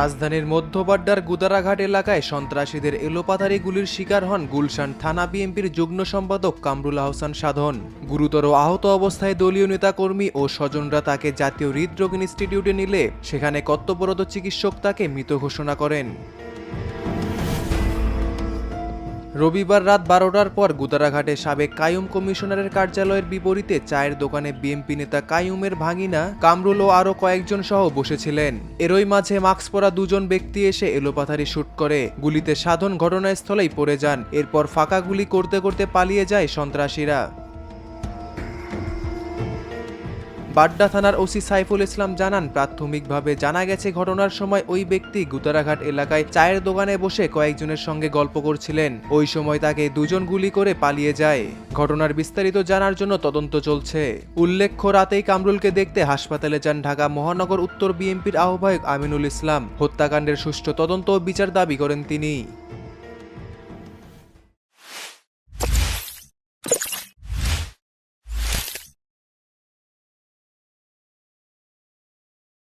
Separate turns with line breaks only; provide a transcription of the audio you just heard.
রাজধানীর মধ্যবাড্ডার গুদারাঘাট এলাকায় সন্ত্রাসীদের এলোপাথারি গুলির শিকার হন গুলশান থানা বিএনপির যুগ্ম সম্পাদক কামরুল আহসান সাধন। গুরুতর আহত অবস্থায় দলীয় নেতাকর্মী ও স্বজনরা তাকে জাতীয় হৃদরোগ ইনস্টিটিউটে নিলে সেখানে কর্তব্যরত চিকিৎসক তাকে মৃত ঘোষণা করেন। রবিবার রাত বারোটার পর গুদারাঘাটে সাবেক কায়ুম কমিশনারের কার্যালয়ের বিপরীতে চায়ের দোকানে বিএনপি নেতা কায়ুমের ভাঙিনা কামরুল ও আরও কয়েকজন সহ বসেছিলেন। এরই মাঝে মাস্ক পরা দুজন ব্যক্তি এসে এলোপাথারি শুট করে। গুলিতে সাধন ঘটনাস্থলেই পড়ে যান। এরপর ফাঁকা গুলি করতে করতে পালিয়ে যায় সন্ত্রাসীরা। বাড্ডা থানার ওসি সাইফুল ইসলাম জানান, প্রাথমিকভাবে জানা গেছে ঘটনার সময় ওই ব্যক্তি গুতারাঘাট এলাকায় চায়ের দোকানে বসে কয়েকজনের সঙ্গে গল্প করছিলেন। ওই সময় তাকে দুজন গুলি করে পালিয়ে যায়। ঘটনার বিস্তারিত জানার জন্য তদন্ত চলছে। উল্লেখ্য, রাতেই কামরুলকে দেখতে হাসপাতালে যান ঢাকা মহানগর উত্তর বিএনপির আহ্বায়ক আমিনুল ইসলাম। হত্যাকাণ্ডের সুষ্ঠু তদন্ত ও বিচার দাবি করেন তিনি।